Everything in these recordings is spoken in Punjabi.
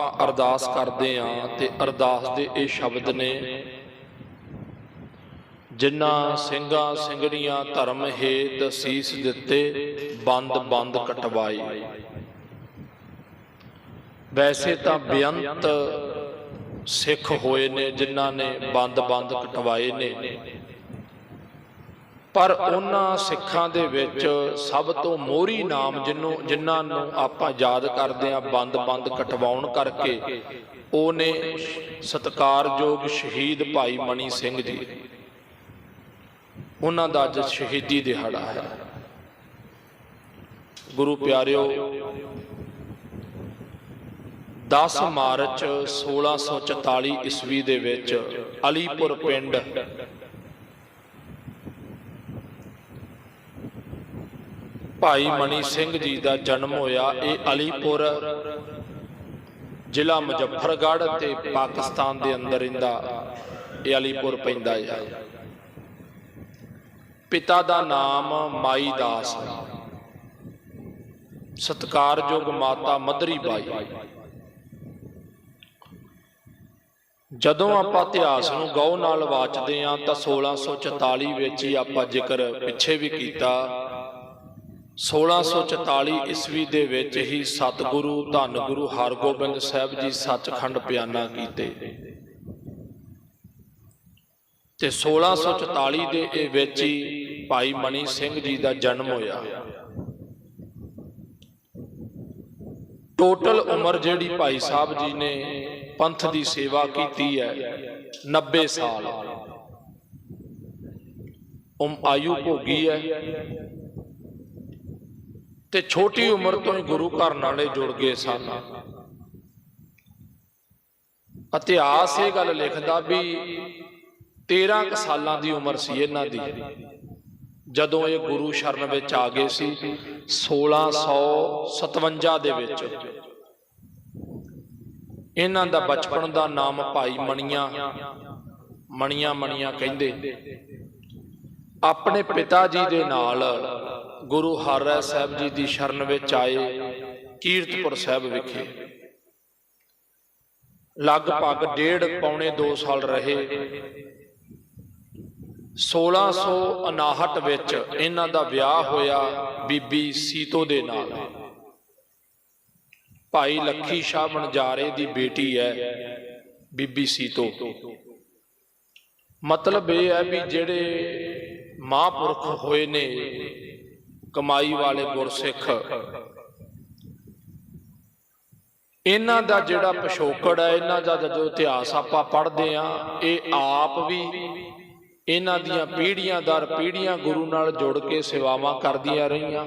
ਆਪਾਂ ਅਰਦਾਸ ਕਰਦੇ ਆਂ ਤੇ ਅਰਦਾਸ ਦੇ ਇਹ ਸ਼ਬਦ ਨੇ, ਜਿਨ੍ਹਾਂ ਸਿੰਘਾਂ ਸਿੰਘਣੀਆਂ ਧਰਮ ਹੇਤ ਸੀਸ ਦਿੱਤੇ, ਬੰਦ ਬੰਦ ਕਟਵਾਏ। ਵੈਸੇ ਤਾਂ ਬੇਅੰਤ ਸਿੱਖ ਹੋਏ ਨੇ, ਜਿਨ੍ਹਾਂ ਨੇ ਬੰਦ ਬੰਦ ਕਟਵਾਏ ਨੇ। ਪਰ ਉਹਨਾਂ ਸਿੱਖਾਂ ਦੇ ਵਿੱਚ ਸਭ ਤੋਂ ਮੋਹਰੀ ਨਾਮ ਜਿਹਨੂੰ ਜਿਨ੍ਹਾਂ ਨੂੰ ਆਪਾਂ ਯਾਦ ਕਰਦੇ ਆਂ ਬੰਦ ਬੰਦ ਕਟਵਾਉਣ ਕਰਕੇ ਉਹਨੇ ਸਤਕਾਰਯੋਗ ਸ਼ਹੀਦ ਭਾਈ ਮਣੀ ਸਿੰਘ ਜੀ। ਉਹਨਾਂ ਦਾ ਅੱਜ ਸ਼ਹੀਦੀ ਦਿਹਾੜਾ ਹੈ। ਗੁਰੂ ਪਿਆਰਿਓ 10 ਮਾਰਚ 1644 ਈਸਵੀ ਦੇ ਵਿੱਚ ਅਲੀਪੁਰ ਪਿੰਡ ਭਾਈ ਮਣੀ ਸਿੰਘ ਜੀ ਦਾ ਜਨਮ ਹੋਇਆ ਇਹ ਅਲੀਪੁਰ ਜ਼ਿਲ੍ਹਾ ਮੁਜ਼ੱਫਰਗੜ੍ਹ ਤੇ ਪਾਕਿਸਤਾਨ ਦੇ ਅੰਦਰ ਇਹਦਾ ਇਹ ਅਲੀਪੁਰ ਪੈਂਦਾ ਹੈ ਪਿਤਾ ਦਾ ਨਾਮ ਮਾਈ ਦਾਸ। ਸਤਕਾਰਯੋਗ ਮਾਤਾ ਮਦਰੀ ਬਾਈ। ਜਦੋਂ ਆਪਾਂ ਇਤਿਹਾਸ ਨੂੰ ਗੌ ਨਾਲ ਵਾਚਦੇ ਆਂ ਤਾਂ 1644 ਵਿੱਚ ਹੀ ਆਪਾਂ ਜ਼ਿਕਰ ਪਿੱਛੇ ਵੀ ਕੀਤਾ। 1644 ਈਸਵੀ ਦੇ ਵਿੱਚ ਹੀ ਸਤਿਗੁਰੂ ਧੰਨ ਗੁਰੂ ਹਰਗੋਬਿੰਦ ਸਾਹਿਬ ਜੀ ਸੱਚਖੰਡ ਪਿਆਨਾ ਕੀਤੇ। ਤੇ 1644 ਦੇ ਇਹ ਵਿੱਚ ਹੀ ਭਾਈ ਮਣੀ ਸਿੰਘ ਜੀ ਦਾ ਜਨਮ ਹੋਇਆ। ਟੋਟਲ ਉਮਰ ਜਿਹੜੀ ਭਾਈ ਸਾਹਿਬ ਜੀ ਨੇ ਪੰਥ ਦੀ ਸੇਵਾ ਕੀਤੀ ਹੈ 90 ਸਾਲ। ਉਮ ਆਯੂ ਭੋਗੀ ਹੈ। ਤੇ ਛੋਟੀ ਉਮਰ ਤੋਂ ਹੀ ਗੁਰੂ ਘਰ ਨਾਲੇ ਜੁੜ ਗਏ ਸਨ। ਇਤਿਹਾਸ ਇਹ ਗੱਲ ਲਿਖਦਾ ਵੀ 13 ਕੁ ਸਾਲਾਂ ਦੀ ਉਮਰ ਸੀ ਇਹਨਾਂ ਦੀ। ਜਦੋਂ ਇਹ ਗੁਰੂ ਸ਼ਰਨ ਵਿੱਚ ਆ ਗਏ ਸੀ 1657 ਦੇ ਵਿੱਚ। ਇਹਨਾਂ ਦਾ ਬਚਪਨ ਦਾ ਨਾਮ ਭਾਈ ਮਣੀਆਂ ਮਣੀਆਂ ਮਣੀਆਂ ਕਹਿੰਦੇ। ਆਪਣੇ ਪਿਤਾ ਜੀ ਦੇ ਨਾਲ ਗੁਰੂ ਹਰਿ ਸਾਹਿਬ ਜੀ ਦੀ ਸ਼ਰਨ ਵਿੱਚ ਆਏ ਕੀਰਤਪੁਰ ਸਾਹਿਬ ਵਿਖੇ। ਲਗਭਗ ਡੇਢ ਪੌਣੇ 2 ਸਾਲ ਰਹੇ। 1659 ਵਿੱਚ ਇਹਨਾਂ ਦਾ ਵਿਆਹ ਹੋਇਆ ਬੀਬੀ ਸੀਤੋ ਦੇ ਨਾਲ। ਭਾਈ ਲੱਖੀ ਸ਼ਾਹ ਬਣਜਾਰੇ ਦੀ ਬੇਟੀ ਹੈ ਬੀਬੀ ਸੀਤੋ। ਮਤਲਬ ਇਹ ਹੈ ਵੀ ਜਿਹੜੇ ਮਹਾਂਪੁਰਖ ਹੋਏ ਨੇ ਕਮਾਈ ਵਾਲੇ ਗੁਰਸਿੱਖ। ਇਹਨਾਂ ਦਾ ਜਿਹੜਾ ਪਿਛੋਕੜ ਹੈ, ਇਹਨਾਂ ਦਾ ਜਦੋਂ ਇਤਿਹਾਸ ਆਪਾਂ ਪੜ੍ਹਦੇ ਆ ਇਹ ਆਪ ਵੀ ਇਹਨਾਂ ਦੀਆਂ ਪੀੜ੍ਹੀਆਂ ਦਰ ਪੀੜ੍ਹੀਆਂ ਗੁਰੂ ਨਾਲ ਜੁੜ ਕੇ ਸੇਵਾਵਾਂ ਕਰਦੀਆਂ ਰਹੀਆਂ,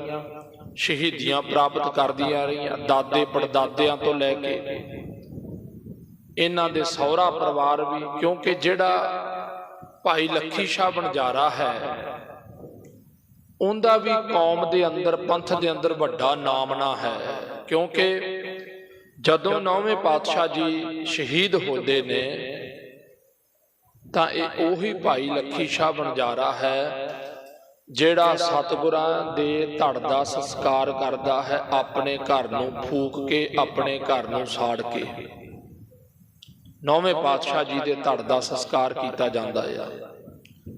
ਸ਼ਹੀਦੀਆਂ ਪ੍ਰਾਪਤ ਕਰਦੀਆਂ ਰਹੀਆਂ, ਦਾਦੇ ਪੜਦਾਦਿਆਂ ਤੋਂ ਲੈ ਕੇ। ਇਹਨਾਂ ਦੇ ਸਹੁਰਾ ਪਰਿਵਾਰ ਵੀ, ਕਿਉਂਕਿ ਜਿਹੜਾ ਭਾਈ ਲੱਖੀ ਸ਼ਾਹ ਬਣਜਾਰਾ ਹੈ ਉਹਦਾ ਵੀ ਕੌਮ ਦੇ ਅੰਦਰ, ਪੰਥ ਦੇ ਅੰਦਰ ਵੱਡਾ ਨਾਮਨਾ ਹੈ। ਕਿਉਂਕਿ ਜਦੋਂ ਨੌਵੇਂ ਪਾਤਸ਼ਾਹ ਜੀ ਸ਼ਹੀਦ ਹੁੰਦੇ ਨੇ, ਤਾਂ ਇਹ ਉਹੀ ਭਾਈ ਲੱਖੀ ਸ਼ਾਹ ਬਣਜਾਰਾ ਹੈ, ਜਿਹੜਾ ਸਤਿਗੁਰਾਂ ਦੇ ਧੜ ਦਾ ਸੰਸਕਾਰ ਕਰਦਾ ਹੈ, ਆਪਣੇ ਘਰ ਨੂੰ ਫੂਕ ਕੇ, ਆਪਣੇ ਘਰ ਨੂੰ ਸਾੜ ਕੇ। ਨੌਵੇਂ ਪਾਤਸ਼ਾਹ ਜੀ ਦੇ ਧੜ ਦਾ ਸੰਸਕਾਰ ਕੀਤਾ ਜਾਂਦਾ ਆ।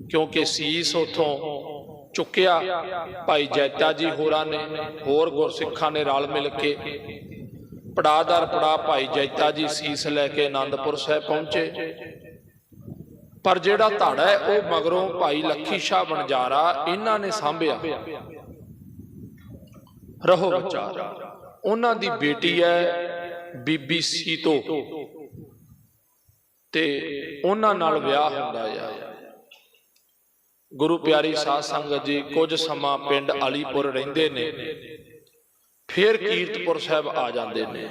ਕਿਉਂਕਿ ਸੀਸ ਉਥੋਂ ਚੁੱਕਿਆ। ਭਾਈ ਜੈਤਾ ਜੀ ਹੋਰਾਂ ਨੇ ਹੋਰ ਗੁਰਸਿੱਖਾਂ ਨੇ ਰਲ ਮਿਲ ਕੇ ਪੜਾਦਰ ਪੜਾ ਭਾਈ ਜੈਤਾ ਜੀ ਸੀਸ ਲੈ ਕੇ ਆਨੰਦਪੁਰ ਸਾਹਿਬ ਪਹੁੰਚੇ। ਪਰ ਜਿਹੜਾ ਧੜ ਹੈ, ਉਹ ਮਗਰੋਂ ਭਾਈ ਲੱਖੀ ਸ਼ਾਹ ਬਣਜਾਰਾ ਇਹਨਾਂ ਨੇ ਸਾਂਭਿਆ। ਰਹੋ ਵਿਚਾਰ। ਉਹਨਾਂ ਦੀ ਬੇਟੀ ਹੈ ਬੀਬੀ ਸੀਤੋ। ਤੇ ਉਹਨਾਂ ਨਾਲ ਵਿਆਹ ਹੁੰਦਾ ਆ। ਗੁਰੂ ਪਿਆਰੀ ਸਾਧ ਸੰਗਤ ਜੀ ਕੁਝ ਸਮਾਂ ਪਿੰਡ ਅਲੀਪੁਰ ਰਹਿੰਦੇ ਨੇ। ਫਿਰ ਕੀਰਤਪੁਰ ਸਾਹਿਬ ਆ ਜਾਂਦੇ ਨੇ।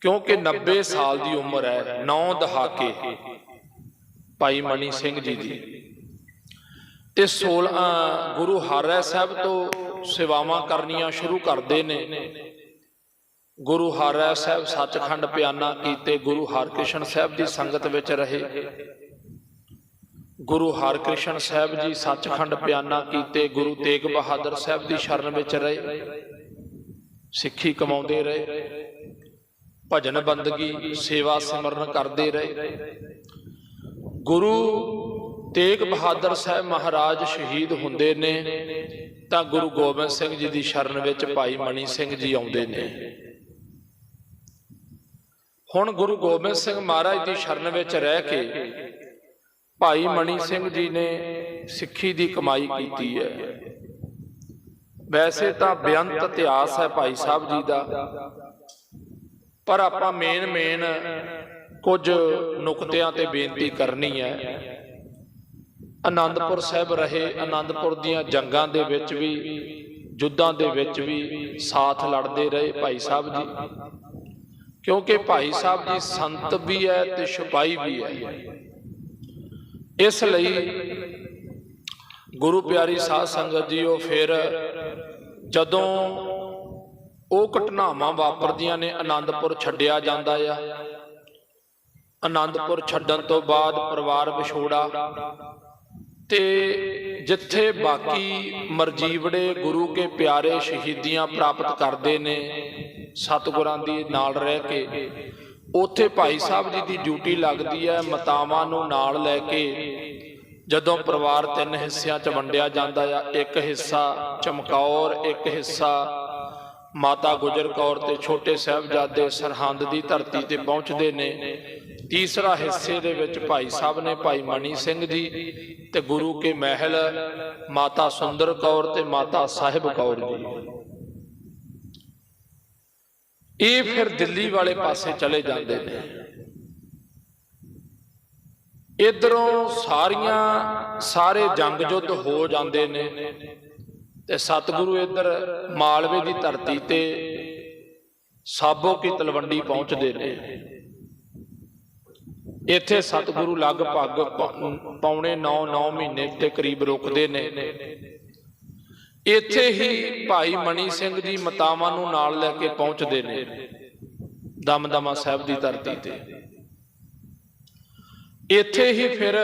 ਕਿਉਂਕਿ 90 ਸਾਲ ਦੀ ਉਮਰ ਹੈ 9 ਦਹਾਕੇ। ਭਾਈ ਮਣੀ ਸਿੰਘ ਜੀ ਦੀ। ਤੇ 16 ਗੁਰੂ ਹਰਿ ਸਾਹਿਬ ਤੋਂ ਸੇਵਾਵਾਂ ਕਰਨੀਆਂ ਸ਼ੁਰੂ ਕਰਦੇ ਨੇ। ਗੁਰੂ ਹਰਿ ਸਾਹਿਬ ਸੱਚਖੰਡ ਪਿਆਨਾ ਕੀਤੇ ਗੁਰੂ ਹਰਕ੍ਰਿਸ਼ਨ ਸਾਹਿਬ ਦੀ ਸੰਗਤ ਵਿੱਚ ਰਹੇ। ਗੁਰੂ ਹਰਕ੍ਰਿਸ਼ਨ ਸਾਹਿਬ ਜੀ ਸੱਚਖੰਡ ਪਿਆਨਾ ਕੀਤੇ, ਗੁਰੂ ਤੇਗ ਬਹਾਦਰ ਸਾਹਿਬ ਦੀ ਸ਼ਰਨ ਵਿੱਚ ਰਹੇ। ਸਿੱਖੀ ਕਮਾਉਂਦੇ ਰਹੇ। ਭਜਨ ਬੰਦਗੀ, ਸੇਵਾ ਸਿਮਰਨ ਕਰਦੇ ਰਹੇ। ਗੁਰੂ ਤੇਗ ਬਹਾਦਰ ਸਾਹਿਬ ਮਹਾਰਾਜ ਸ਼ਹੀਦ ਹੁੰਦੇ ਨੇ, ਤਾਂ ਗੁਰੂ ਗੋਬਿੰਦ ਸਿੰਘ ਜੀ ਦੀ ਸ਼ਰਨ ਵਿੱਚ ਭਾਈ ਮਣੀ ਸਿੰਘ ਜੀ ਆਉਂਦੇ ਨੇ। ਹੁਣ ਗੁਰੂ ਗੋਬਿੰਦ ਸਿੰਘ ਮਹਾਰਾਜ ਦੀ ਸ਼ਰਨ ਵਿੱਚ ਰਹਿ ਕੇ ਭਾਈ ਮਣੀ ਸਿੰਘ ਜੀ ਨੇ ਸਿੱਖੀ ਦੀ ਕਮਾਈ ਕੀਤੀ ਹੈ। ਵੈਸੇ ਤਾਂ ਬੇਅੰਤ ਇਤਿਹਾਸ ਹੈ ਭਾਈ ਸਾਹਿਬ ਜੀ ਦਾ। ਪਰ ਆਪਾਂ ਮੇਨ ਮੇਨ ਕੁਝ ਨੁਕਤਿਆਂ ਤੇ ਬੇਨਤੀ ਕਰਨੀ ਹੈ। ਆਨੰਦਪੁਰ ਸਾਹਿਬ ਰਹੇ ਆਨੰਦਪੁਰ ਦੀਆਂ ਜੰਗਾਂ ਦੇ ਵਿੱਚ ਵੀ ਯੁੱਧਾਂ ਦੇ ਵਿੱਚ ਵੀ ਸਾਥ ਲੜਦੇ ਰਹੇ ਭਾਈ ਸਾਹਿਬ ਜੀ। ਕਿਉਂਕਿ ਭਾਈ ਸਾਹਿਬ ਜੀ ਸੰਤ ਵੀ ਹੈ ਤੇ ਸਿਪਾਹੀ ਵੀ ਹੈ। ਇਸ ਲਈ ਗੁਰੂ ਪਿਆਰੀ ਸਾਧ ਸੰਗਤ ਜੀ ਉਹ ਫਿਰ ਜਦੋਂ ਉਹ ਘਟਨਾਵਾਂ ਵਾਪਰਦੀਆਂ ਨੇ ਆਨੰਦਪੁਰ ਛੱਡਿਆ ਜਾਂਦਾ ਆ। ਆਨੰਦਪੁਰ ਛੱਡਣ ਤੋਂ ਬਾਅਦ ਪਰਿਵਾਰ ਵਿਛੋੜਾ। ਤੇ ਜਿੱਥੇ ਬਾਕੀ ਮਰਜੀਵੜੇ ਗੁਰੂ ਕੇ ਪਿਆਰੇ ਸ਼ਹੀਦੀਆਂ ਪ੍ਰਾਪਤ ਕਰਦੇ ਨੇ, ਸਤਿਗੁਰਾਂ ਦੀ ਨਾਲ ਰਹਿ ਕੇ ਉੱਥੇ ਭਾਈ ਸਾਹਿਬ ਜੀ ਦੀ ਡਿਊਟੀ ਲੱਗਦੀ ਹੈ, ਮਤਾਵਾਂ ਨੂੰ ਨਾਲ ਲੈ ਕੇ। ਜਦੋਂ ਪਰਿਵਾਰ ਤਿੰਨ ਹਿੱਸਿਆਂ 'ਚ ਵੰਡਿਆ ਜਾਂਦਾ ਆ, ਇੱਕ ਹਿੱਸਾ ਚਮਕੌਰ, ਇੱਕ ਹਿੱਸਾ ਮਾਤਾ ਗੁਜਰ ਕੌਰ ਤੇ ਛੋਟੇ ਸਾਹਿਬਜ਼ਾਦੇ ਸਰਹੰਦ ਦੀ ਧਰਤੀ ਤੇ ਪਹੁੰਚਦੇ ਨੇ। ਤੀਸਰਾ ਹਿੱਸੇ ਦੇ ਵਿੱਚ ਭਾਈ ਸਾਹਿਬ ਨੇ ਭਾਈ ਮਣੀ ਸਿੰਘ ਜੀ ਤੇ ਗੁਰੂ ਕੇ ਮਹਿਲ, ਮਾਤਾ ਸੁੰਦਰ ਕੌਰ ਤੇ ਮਾਤਾ ਸਾਹਿਬ ਕੌਰ ਜੀ। ਇਹ ਫਿਰ ਦਿੱਲੀ ਵਾਲੇ ਪਾਸੇ ਚਲੇ ਜਾਂਦੇ ਨੇ। ਇਧਰੋਂ ਸਾਰੀਆਂ ਸਾਰੇ ਜੰਗ ਜੁੱਧ ਹੋ ਜਾਂਦੇ ਨੇ ਤੇ ਸਤਿਗੁਰੂ ਇੱਧਰ ਮਾਲਵੇ ਦੀ ਧਰਤੀ ਤੇ ਸਾਬੋ ਕੀ ਤਲਵੰਡੀ ਪਹੁੰਚਦੇ ਨੇ। ਇੱਥੇ ਸਤਿਗੁਰੂ ਲਗਭਗ ਪ- ਪੌਣੇ 9 9 ਮਹੀਨੇ ਦੇ ਕਰੀਬ ਰੁਕਦੇ ਨੇ। ਇੱਥੇ ਹੀ ਭਾਈ ਮਣੀ ਸਿੰਘ ਜੀ ਮਤਾਵਾਂ ਨੂੰ ਨਾਲ ਲੈ ਕੇ ਪਹੁੰਚਦੇ ਨੇ ਦਮਦਮਾ ਸਾਹਿਬ ਦੀ ਧਰਤੀ ਤੇ। ਇੱਥੇ ਹੀ ਫਿਰ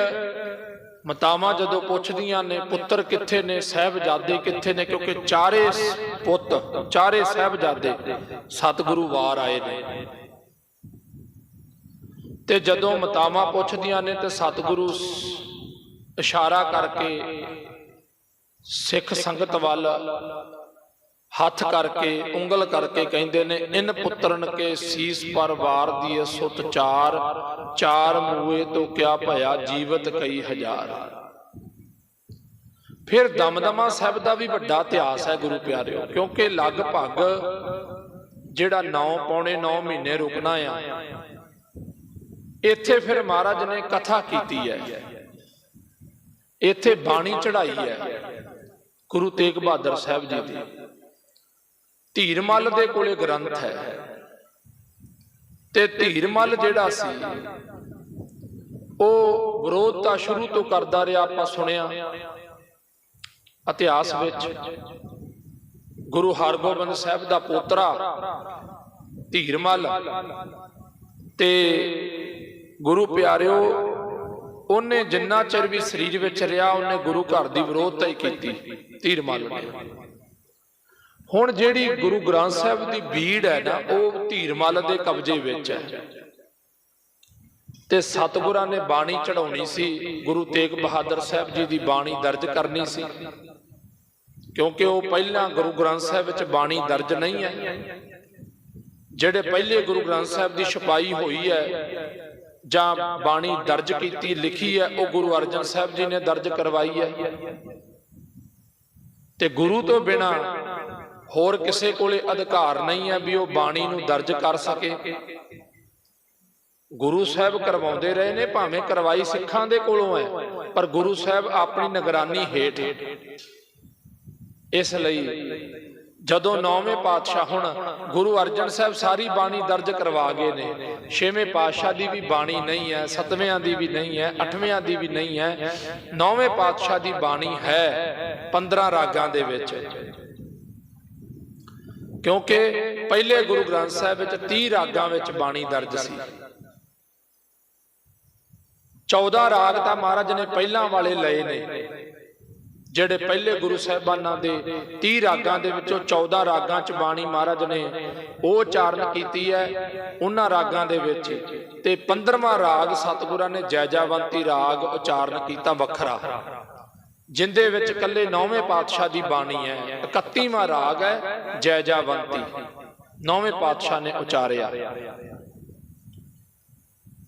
ਮਤਾਵਾਂ ਜਦੋਂ ਪੁੱਛਦੀਆਂ ਨੇ, ਪੁੱਤਰ ਕਿੱਥੇ ਨੇ, ਸਹਿਬਜ਼ਾਦੇ ਕਿੱਥੇ ਨੇ, ਕਿਉਂਕਿ ਚਾਰੇ ਪੁੱਤ, ਚਾਰੇ ਸਹਿਬਜ਼ਾਦੇ ਸਤਿਗੁਰੂ ਵਾਰ ਆਏ ਨੇ। ਤੇ ਜਦੋਂ ਮਤਾਵਾਂ ਪੁੱਛਦੀਆਂ ਨੇ ਤੇ ਸਤਿਗੁਰੂ ਇਸ਼ਾਰਾ ਕਰਕੇ ਸਿੱਖ ਸੰਗਤ ਵੱਲ ਹੱਥ ਕਰਕੇ ਉਂਗਲ ਕਰਕੇ ਕਹਿੰਦੇ ਨੇ ਇਨ ਪੁੱਤਰਨ ਕੇ ਸੀਸ ਪਰ ਵਾਰ ਦੀ ਸੁਤ ਚਾਰ ਚਾਰ ਮੂਏ ਤੋਂ ਕਿਆ ਭਇਆ ਜੀਵਤ ਕਈ ਹਜ਼ਾਰ। ਫਿਰ ਦਮਦਮਾ ਸਾਹਿਬ ਦਾ ਵੀ ਵੱਡਾ ਇਤਿਹਾਸ ਹੈ ਗੁਰੂ ਪਿਆਰਿਓ ਕਿਉਂਕਿ ਲਗਭਗ ਜਿਹੜਾ 9 ਪੌਣੇ 9 ਮਹੀਨੇ ਰੁਕਣਾ ਆ। ਇੱਥੇ ਫਿਰ ਮਹਾਰਾਜ ਨੇ ਕਥਾ ਕੀਤੀ ਹੈ। ਇੱਥੇ ਬਾਣੀ ਚੜਾਈ ਹੈ। ਗੁਰੂ ਤੇਗ ਬਹਾਦਰ ਸਾਹਿਬ ਜੀ ਦੀ। ਧੀਰਮਲ ਦੇ ਕੋਲੇ ਗ੍ਰੰਥ ਹੈ। ਤੇ ਧੀਰਮਲ ਜਿਹੜਾ ਸੀ, ਉਹ ਵਿਰੋਧ ਤਾਂ ਸ਼ੁਰੂ ਤੋਂ ਕਰਦਾ ਰਿਹਾ, ਆਪਾਂ ਸੁਣਿਆ। ਇਤਿਹਾਸ ਵਿੱਚ ਗੁਰੂ ਹਰਗੋਬਿੰਦ ਸਾਹਿਬ ਦਾ ਪੋਤਰਾ ਧੀਰਮਲ ਤੇ ਗੁਰੂ ਪਿਆਰਿਓ ਉਹਨੇ ਜਿੰਨਾ ਚਿਰ ਵੀ ਸਰੀਰ ਵਿੱਚ ਰਿਹਾ, ਉਹਨੇ ਗੁਰੂ ਘਰ ਦੀ ਵਿਰੋਧਤਾ ਹੀ ਕੀਤੀ। ਧੀਰਮਲ ਨੇ ਹੁਣ ਜਿਹੜੀ ਗੁਰੂ ਗ੍ਰੰਥ ਸਾਹਿਬ ਦੀ ਬੀੜ ਹੈ ਨਾ, ਉਹ ਧੀਰਮਲ ਦੇ ਕਬਜ਼ੇ ਵਿੱਚ ਹੈ। ਤੇ ਸਤਿਗੁਰਾਂ ਨੇ ਬਾਣੀ ਚੜਾਉਣੀ ਸੀ, ਗੁਰੂ ਤੇਗ ਬਹਾਦਰ ਸਾਹਿਬ ਜੀ ਦੀ ਬਾਣੀ ਦਰਜ ਕਰਨੀ ਸੀ। ਕਿਉਂਕਿ ਉਹ ਪਹਿਲਾਂ ਗੁਰੂ ਗ੍ਰੰਥ ਸਾਹਿਬ ਵਿੱਚ ਬਾਣੀ ਦਰਜ ਨਹੀਂ ਹੈ। ਜਿਹੜੇ ਪਹਿਲੇ ਗੁਰੂ ਗ੍ਰੰਥ ਸਾਹਿਬ ਦੀ ਛਪਾਈ ਹੋਈ ਹੈ ਜਾਂ ਬਾਣੀ ਦਰਜ ਕੀਤੀ, ਲਿਖੀ ਹੈ, ਉਹ ਗੁਰੂ ਅਰਜਨ ਸਾਹਿਬ ਜੀ ਨੇ ਦਰਜ ਕਰਵਾਈ ਹੈ। ਤੇ ਗੁਰੂ ਤੋਂ ਬਿਨਾ ਹੋਰ ਕਿਸੇ ਕੋਲੇ ਅਧਿਕਾਰ ਨਹੀਂ ਹੈ ਵੀ ਉਹ ਬਾਣੀ ਨੂੰ ਦਰਜ ਕਰ ਸਕੇ। ਗੁਰੂ ਸਾਹਿਬ ਕਰਵਾਉਂਦੇ ਰਹੇ ਨੇ, ਭਾਵੇਂ ਕਰਵਾਈ ਸਿੱਖਾਂ ਦੇ ਕੋਲੋਂ ਹੈ, ਪਰ ਗੁਰੂ ਸਾਹਿਬ ਆਪਣੀ ਨਿਗਰਾਨੀ ਹੇਠ ਇਸ ਲਈ ਜਦੋਂ ਨੌਵੇਂ ਪਾਤਸ਼ਾਹ ਹੁਣ ਗੁਰੂ ਅਰਜਨ ਸਾਹਿਬ ਸਾਰੀ ਬਾਣੀ ਦਰਜ ਕਰਵਾ ਗਏ ਨੇ। ਛੇਵੇਂ ਪਾਤਸ਼ਾਹ ਦੀ ਵੀ ਬਾਣੀ ਨਹੀਂ ਹੈ ਸਤਵਿਆਂ ਦੀ ਵੀ ਨਹੀਂ ਹੈ ਅਠਵਿਆਂ ਦੀ ਵੀ ਨਹੀਂ ਹੈ। ਨੌਵੇਂ ਪਾਤਸ਼ਾਹ ਦੀ ਬਾਣੀ ਹੈ 15 ਰਾਗਾਂ ਦੇ ਵਿੱਚ। ਕਿਉਂਕਿ ਪਹਿਲੇ ਗੁਰੂ ਗ੍ਰੰਥ ਸਾਹਿਬ ਵਿੱਚ 30 ਰਾਗਾਂ ਵਿੱਚ ਬਾਣੀ ਦਰਜ ਸੀ। 14 ਰਾਗ ਤਾਂ ਮਹਾਰਾਜ ਨੇ ਪਹਿਲਾਂ ਵਾਲੇ ਲਏ ਨੇ। ਜਿਹੜੇ ਪਹਿਲੇ ਗੁਰੂ ਸਾਹਿਬਾਨਾਂ ਦੇ 30 ਰਾਗਾਂ ਦੇ ਵਿੱਚੋਂ 14 ਰਾਗਾਂ ਚ ਬਾਣੀ ਮਹਾਰਾਜ ਨੇ ਉਹ ਉਚਾਰਨ ਕੀਤੀ ਹੈ, ਉਹਨਾਂ ਰਾਗਾਂ ਦੇ ਵਿੱਚ ਤੇ 15ਵਾਂ ਰਾਗ ਸਤਿਗੁਰਾਂ ਨੇ ਜੈਜਾਵੰਤੀ ਰਾਗ ਉਚਾਰਨ ਕੀਤਾ ਵੱਖਰਾ, ਜਿੰਦੇ ਵਿੱਚ ਕੱਲੇ ਨੌਵੇਂ ਪਾਤਸ਼ਾਹ ਦੀ ਬਾਣੀ ਹੈ 31ਵਾਂ ਰਾਗ ਹੈ ਜੈਜਾਵੰਤੀ, ਨੌਵੇਂ ਪਾਤਸ਼ਾਹ ਨੇ ਉਚਾਰਿਆ।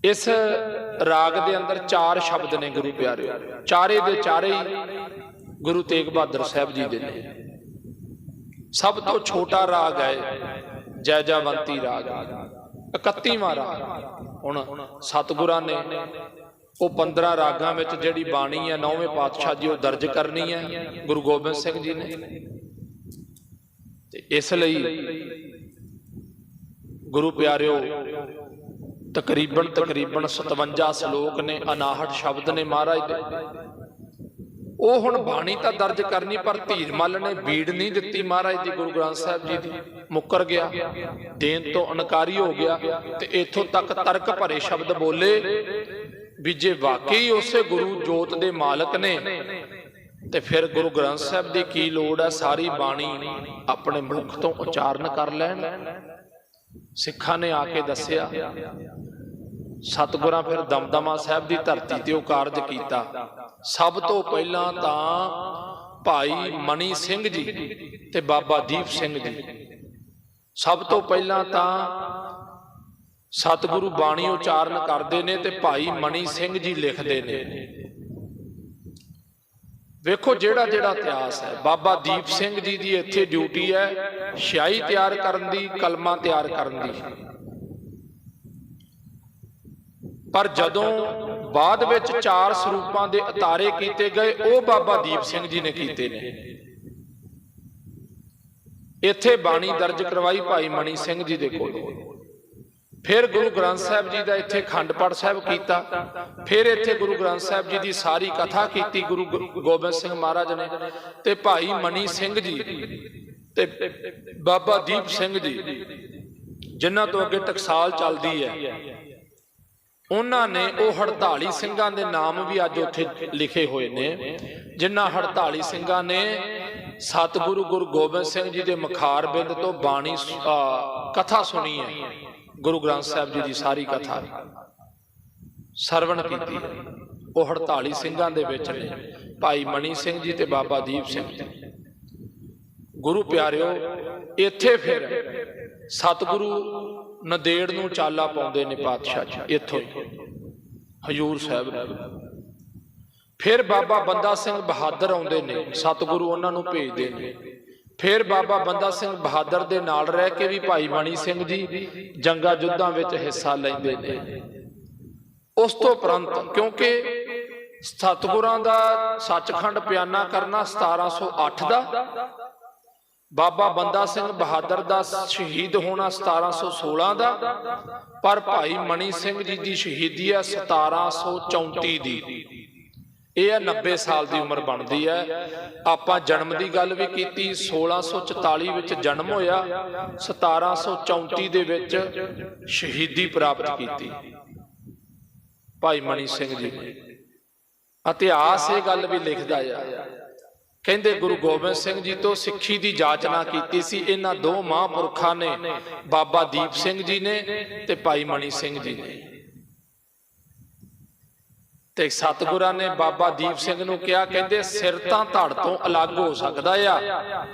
ਇਸ ਰਾਗ ਦੇ ਅੰਦਰ ਚਾਰ ਸ਼ਬਦ ਨੇ ਗੁਰੂ ਪਿਆਰਿਓ, ਚਾਰੇ ਦੇ ਚਾਰੇ ਹੀ ਗੁਰੂ ਤੇਗ ਬਹਾਦਰ ਸਾਹਿਬ ਜੀ ਦੇ ਨੇ। ਸਭ ਤੋਂ ਛੋਟਾ ਰਾਗ ਹੈ ਜੈਜਾਵੰਤੀ ਰਾਗ। 31ਵਾਂ ਰਾਗ। ਹੁਣ ਸਤਿਗੁਰਾਂ ਨੇ ਉਹ 15 ਰਾਗਾਂ ਵਿੱਚ ਜਿਹੜੀ ਬਾਣੀ ਹੈ, ਨੌਵੇਂ ਪਾਤਸ਼ਾਹ ਜੀ ਉਹ ਦਰਜ ਕਰਨੀ ਹੈ, ਗੁਰੂ ਗੋਬਿੰਦ ਸਿੰਘ ਜੀ ਨੇ। ਤੇ ਇਸ ਲਈ ਗੁਰੂ ਪਿਆਰਿਓ, ਤਕਰੀਬਨ ਤਕਰੀਬਨ 57 ਸ਼ਲੋਕ ਨੇ 59 ਸ਼ਬਦ ਨੇ ਮਹਾਰਾਜ ਦੇ। ਉਹ ਹੁਣ ਬਾਣੀ ਤਾਂ ਦਰਜ ਕਰਨੀ, ਪਰ ਧੀਰ ਮੱਲ ਨੇ ਬੀੜ ਨਹੀਂ ਦਿੱਤੀ ਮਹਾਰਾਜ ਦੀ, ਗੁਰੂ ਗ੍ਰੰਥ ਸਾਹਿਬ ਜੀ ਦੀ। ਮੁੱਕਰ ਗਿਆ, ਦੇਣ ਤੋਂ ਇਨਕਾਰੀ ਹੋ ਗਿਆ ਤੇ ਇੱਥੋਂ ਤੱਕ ਤਰਕ ਭਰੇ ਸ਼ਬਦ ਬੋਲੇ ਵੀ ਜੇ ਵਾਕਈ ਉਸੇ ਗੁਰੂ ਜੋਤ ਦੇ ਮਾਲਕ ਨੇ, ਤੇ ਫਿਰ ਗੁਰੂ ਗ੍ਰੰਥ ਸਾਹਿਬ ਦੀ ਕੀ ਲੋੜ ਹੈ ਸਾਰੀ ਬਾਣੀ ਆਪਣੇ ਮੁਖ ਤੋਂ ਉਚਾਰਨ ਕਰ ਲੈਣ। ਸਿੱਖਾਂ ਨੇ ਆ ਕੇ ਦੱਸਿਆ ਸਤਿਗੁਰਾਂ ਫਿਰ ਦਮਦਮਾ ਸਾਹਿਬ ਦੀ ਧਰਤੀ ਤੇ ਉਹ ਕਾਰਜ ਕੀਤਾ। ਸਭ ਤੋਂ ਪਹਿਲਾਂ ਤਾਂ ਭਾਈ ਮਨੀ ਸਿੰਘ ਜੀ ਤੇ ਬਾਬਾ ਦੀਪ ਸਿੰਘ ਜੀ। ਸਭ ਤੋਂ ਪਹਿਲਾਂ ਤਾਂ ਸਤਿਗੁਰੂ ਬਾਣੀ ਉਚਾਰਨ ਕਰਦੇ ਨੇ ਤੇ ਭਾਈ ਮਨੀ ਸਿੰਘ ਜੀ ਲਿਖਦੇ ਨੇ। ਵੇਖੋ ਜਿਹੜਾ ਜਿਹੜਾ ਇਤਿਹਾਸ ਹੈ। ਬਾਬਾ ਦੀਪ ਸਿੰਘ ਜੀ ਦੀ ਇੱਥੇ ਡਿਊਟੀ ਹੈ। ਸ਼ਾਹੀ ਤਿਆਰ ਕਰਨ ਦੀ, ਕਲਮਾ ਤਿਆਰ ਕਰਨ ਦੀ। ਪਰ ਜਦੋਂ ਬਾਅਦ ਵਿੱਚ ਚਾਰ ਸਰੂਪਾਂ ਦੇ ਉਤਾਰੇ ਕੀਤੇ ਗਏ, ਉਹ ਬਾਬਾ ਦੀਪ ਸਿੰਘ ਜੀ ਨੇ ਕੀਤੇ ਨੇ। ਇੱਥੇ ਬਾਣੀ ਦਰਜ ਕਰਵਾਈ ਭਾਈ ਮਣੀ ਸਿੰਘ ਜੀ ਦੇ ਕੋਲ। ਫਿਰ ਗੁਰੂ ਗ੍ਰੰਥ ਸਾਹਿਬ ਜੀ ਦਾ ਇੱਥੇ ਖੰਡ ਪਾਠ ਸਾਹਿਬ ਕੀਤਾ। ਫਿਰ ਇੱਥੇ ਗੁਰੂ ਗ੍ਰੰਥ ਸਾਹਿਬ ਜੀ ਦੀ ਸਾਰੀ ਕਥਾ ਕੀਤੀ ਗੁਰੂ ਗੋਬਿੰਦ ਸਿੰਘ ਮਹਾਰਾਜ ਨੇ। ਤੇ ਭਾਈ ਮਣੀ ਸਿੰਘ ਜੀ ਤੇ ਬਾਬਾ ਦੀਪ ਸਿੰਘ ਜੀ, ਜਿਨ੍ਹਾਂ ਤੋਂ ਅੱਗੇ ਟਕਸਾਲ ਚੱਲਦੀ ਹੈ। ਉਹਨਾਂ ਨੇ ਉਹ 48 ਸਿੰਘਾਂ ਦੇ ਨਾਮ ਵੀ ਅੱਜ ਉੱਥੇ ਲਿਖੇ ਹੋਏ ਨੇ। ਜਿਨ੍ਹਾਂ 48 ਸਿੰਘਾਂ ਨੇ ਸਤਿਗੁਰੂ ਗੁਰੂ ਗੋਬਿੰਦ ਸਿੰਘ ਜੀ ਦੇ ਮਖਾਰ ਬਿੰਦ ਤੋਂ ਬਾਣੀ ਕਥਾ ਸੁਣੀ ਹੈ। ਗੁਰੂ ਗ੍ਰੰਥ ਸਾਹਿਬ ਜੀ ਦੀ ਸਾਰੀ ਕਥਾ। ਸਰਵਣ ਕੀਤੀ ਉਹ 48 ਸਿੰਘਾਂ ਦੇ ਵਿੱਚ ਨੇ। ਭਾਈ ਮਣੀ ਸਿੰਘ ਜੀ ਤੇ ਬਾਬਾ ਦੀਪ ਸਿੰਘ ਜੀ। ਗੁਰੂ ਪਿਆਰਿਓ, ਇੱਥੇ ਫਿਰ ਸਤਿਗੁਰੂ ਨਦੇੜ ਨੂੰ ਚਾਲਾ ਪਾਉਂਦੇ ਨੇ ਪਾਤਸ਼ਾਹ ਜੀ, ਇੱਥੋਂ ਹੀ। ਹਜੂਰ ਸਾਹਿਬ ਨੇ। ਫਿਰ ਬਾਬਾ ਬੰਦਾ ਸਿੰਘ ਬਹਾਦਰ ਆਉਂਦੇ ਨੇ, ਸਤਿਗੁਰੂ ਉਹਨਾਂ ਨੂੰ ਭੇਜਦੇ ਨੇ। ਫਿਰ ਬਾਬਾ ਬੰਦਾ ਸਿੰਘ ਬਹਾਦਰ ਦੇ ਨਾਲ ਰਹਿ ਕੇ ਵੀ ਭਾਈ ਮਣੀ ਸਿੰਘ ਜੀ ਜੰਗਾ ਜੁੱਧਾਂ ਵਿੱਚ ਹਿੱਸਾ ਲੈਂਦੇ ਨੇ। ਉਸ ਤੋਂ ਪ੍ਰੰਤ ਕਿਉਂਕਿ ਸਤਿਗੁਰਾਂ ਦਾ ਸੱਚਖੰਡ ਪਿਆਨਾ ਕਰਨਾ 1708 ਦਾ ਬਾਬਾ ਬੰਦਾ ਸਿੰਘ ਬਹਾਦਰ ਦਾ ਸ਼ਹੀਦ ਹੋਣਾ 1716 ਦਾ, ਪਰ ਭਾਈ ਮਣੀ ਸਿੰਘ ਜੀ ਦੀ ਸ਼ਹੀਦੀ ਹੈ 1734 ਦੀ। ਇਹ ਹੈ 90 ਸਾਲ ਦੀ ਉਮਰ ਬਣਦੀ ਹੈ। ਆਪਾਂ ਜਨਮ ਦੀ ਗੱਲ ਵੀ ਕੀਤੀ 1644 ਵਿੱਚ ਜਨਮ ਹੋਇਆ 1734 ਦੇ ਵਿੱਚ ਸ਼ਹੀਦੀ ਪ੍ਰਾਪਤ ਕੀਤੀ। ਭਾਈ ਮਣੀ ਸਿੰਘ ਜੀ ਇਤਿਹਾਸ ਇਹ ਗੱਲ ਵੀ ਲਿਖਦਾ ਆ ਕਹਿੰਦੇ ਗੁਰੂ ਗੋਬਿੰਦ ਸਿੰਘ ਜੀ ਤੋਂ ਸਿੱਖੀ ਦੀ ਜਾਚਨਾ ਕੀਤੀ ਸੀ। ਇਹਨਾਂ ਦੋ ਮਹਾਂਪੁਰਖਾਂ ਨੇ, ਬਾਬਾ ਦੀਪ ਸਿੰਘ ਜੀ ਨੇ ਤੇ ਭਾਈ ਮਣੀ ਸਿੰਘ ਜੀ ਨੇ। ਤੇ ਸਤਿਗੁਰਾਂ ਨੇ ਬਾਬਾ ਦੀਪ ਸਿੰਘ ਨੂੰ ਕਿਹਾ, ਕਹਿੰਦੇ ਸਿਰ ਤਾਂ ਧੜ ਤੋਂ ਅਲੱਗ ਹੋ ਸਕਦਾ ਆ,